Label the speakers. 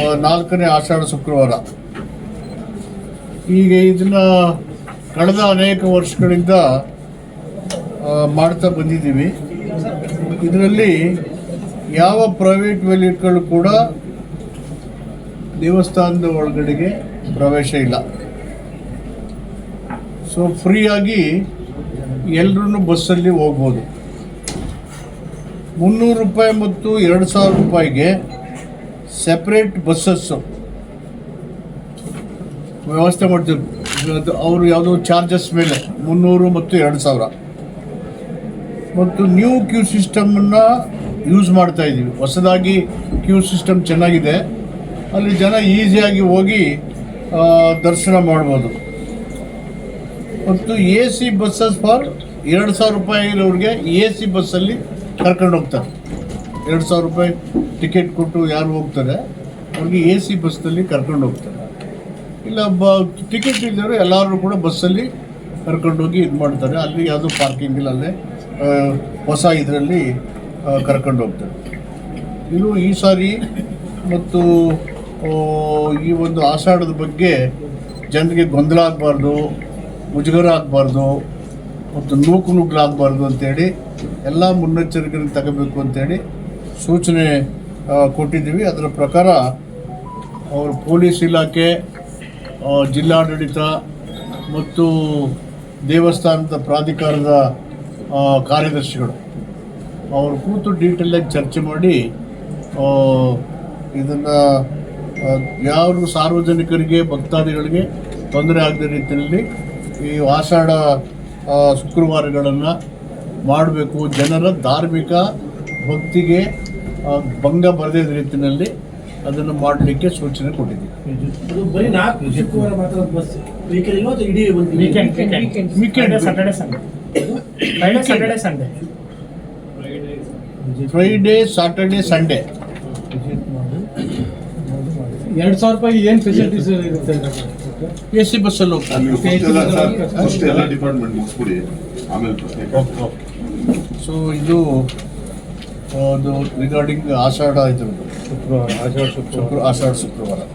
Speaker 1: ನಾಲ್ಕನೇ ಆಷಾಢ ಶುಕ್ರವಾರ. ಈಗ ಇದನ್ನ ಕಳೆದ ಅನೇಕ ವರ್ಷಗಳಿಂದ ಮಾಡ್ತಾ ಬಂದಿದ್ದೀವಿ. ಇದರಲ್ಲಿ ಯಾವ ಪ್ರೈವೇಟ್ ವ್ಯಾಲಿಟ್ಗಳು ಕೂಡ ದೇವಸ್ಥಾನದ ಒಳಗಡೆಗೆ ಪ್ರವೇಶ ಇಲ್ಲ. ಸೊ ಫ್ರೀಯಾಗಿ ಎಲ್ಲರೂ ಬಸ್ಸಲ್ಲಿ ಹೋಗ್ಬೋದು. ಮುನ್ನೂರು ರೂಪಾಯಿ ಮತ್ತು ಎರಡು ಸಾವಿರ ರೂಪಾಯಿಗೆ ಸೆಪ್ರೇಟ್ ಬಸ್ಸಸ್ಸು ವ್ಯವಸ್ಥೆ ಮಾಡ್ತಿದ್ರು ಅವರು ಯಾವುದೋ ಚಾರ್ಜಸ್ ಮೇಲೆ ಮುನ್ನೂರು ಮತ್ತು ಎರಡು ಸಾವಿರ. ಮತ್ತು ನ್ಯೂ ಕ್ಯೂ ಸಿಸ್ಟಮನ್ನು ಯೂಸ್ ಮಾಡ್ತಾ ಇದ್ದೀವಿ. ಹೊಸದಾಗಿ ಕ್ಯೂ ಸಿಸ್ಟಮ್ ಚೆನ್ನಾಗಿದೆ. ಅಲ್ಲಿ ಜನ ಈಸಿಯಾಗಿ ಹೋಗಿ ದರ್ಶನ ಮಾಡ್ಬೋದು. ಮತ್ತು ಎ ಸಿ ಬಸ್ಸಸ್ ಫಾರ್ ಎರಡು ಸಾವಿರ ರೂಪಾಯಿ ಇರೋರಿಗೆ ಎ ಸಿ ಬಸ್ಸಲ್ಲಿ ಕರ್ಕೊಂಡು ಹೋಗ್ತಾರೆ. ಎರಡು ಸಾವಿರ ರೂಪಾಯಿ ಟಿಕೆಟ್ ಕೊಟ್ಟು ಯಾರು ಹೋಗ್ತಾರೆ, ಅವ್ರಿಗೆ ಎ ಸಿ ಬಸ್ನಲ್ಲಿ ಕರ್ಕೊಂಡು ಹೋಗ್ತಾರೆ. ಇಲ್ಲ, ಬ, ಟಿಕೆಟ್ ಇದ್ದವರು ಎಲ್ಲರೂ ಕೂಡ ಬಸ್ಸಲ್ಲಿ ಕರ್ಕೊಂಡೋಗಿ ಇದು ಮಾಡ್ತಾರೆ. ಅಲ್ಲಿ ಯಾವುದೂ ಪಾರ್ಕಿಂಗ್ ಇಲ್ಲ, ಅಲ್ಲೇ ಹೊಸ ಇದರಲ್ಲಿ ಕರ್ಕೊಂಡು ಹೋಗ್ತಾರೆ. ಇದು ಈ ಸಾರಿ ಮತ್ತು ಈ ಒಂದು ಆಷಾಢದ ಬಗ್ಗೆ ಜನರಿಗೆ ಗೊಂದಲ ಆಗಬಾರ್ದು, ಮುಜುಗರ ಆಗಬಾರ್ದು, ಮತ್ತು ನೂಕು ನುಗ್ಗಲಾಗಬಾರ್ದು ಅಂತೇಳಿ, ಎಲ್ಲ ಮುನ್ನೆಚ್ಚರಿಕೆಯನ್ನು ತಗೋಬೇಕು ಅಂತೇಳಿ ಸೂಚನೆ ಕೊಟ್ಟಿದ್ದೀವಿ. ಅದರ ಪ್ರಕಾರ, ಅವರು ಪೊಲೀಸ್ ಇಲಾಖೆ ಜಿಲ್ಲಾಡಳಿತ ಮತ್ತು ದೇವಸ್ಥಾನದ ಪ್ರಾಧಿಕಾರದ ಕಾರ್ಯದರ್ಶಿಗಳು. ಅವರು ಕೂತು ಡೀಟೇಲಾಗಿ ಚರ್ಚೆ ಮಾಡಿ ಇದನ್ನು ಯಾವ ಸಾರ್ವಜನಿಕರಿಗೆ, ಭಕ್ತಾದಿಗಳಿಗೆ ತೊಂದರೆ ಆಗದ ರೀತಿಯಲ್ಲಿ ಈ ಆಷಾಢ ಶುಕ್ರವಾರಗಳನ್ನು ಮಾಡಬೇಕು. ಜನರ ಧಾರ್ಮಿಕ ಭಕ್ತಿಗೆ ಭಂಗ ಬರದೇ ರೀತಿಯಲ್ಲಿ ಅದನ್ನು ಮಾಡಲಿಕ್ಕೆ ಸೂಚನೆ ಕೊಟ್ಟಿದ್ದೀವಿ.
Speaker 2: ಅದು ಬರೀ ನಾಲ್ಕು ಶುಕ್ರವಾರ ಮಾತ್ರ ಬಸ್ ವೀಕೆಂಡ್ ಇಲ್ವಾ ಅಥವಾ ಇಡೀ ಒಂದು
Speaker 3: weekend
Speaker 2: weekend
Speaker 3: weekend
Speaker 1: Sunday
Speaker 3: Saturday Sunday Friday Saturday Sunday
Speaker 1: Friday Saturday Sunday
Speaker 3: ಎರಡು ಸಾವಿರ ರೂಪಾಯಿ ಏನು ಫೆಸಿಲಿಟೀಸ್ ಇರುತ್ತೆ
Speaker 1: ಎ ಸಿ ಬಸ್ಸಲ್ಲಿ ಹೋಗ್ತಾರೆ. ಸೊ ಇದು ಅದು ರಿಗಾರ್ಡಿಂಗ್ ಆಷಾಢ ಆಯಿತು
Speaker 3: ಶುಕ್ರವಾರ ಆಷಾಢ
Speaker 1: ಶುಕ್ರವಾರ. ಆಷಾಢ ಶುಕ್ರವಾರ.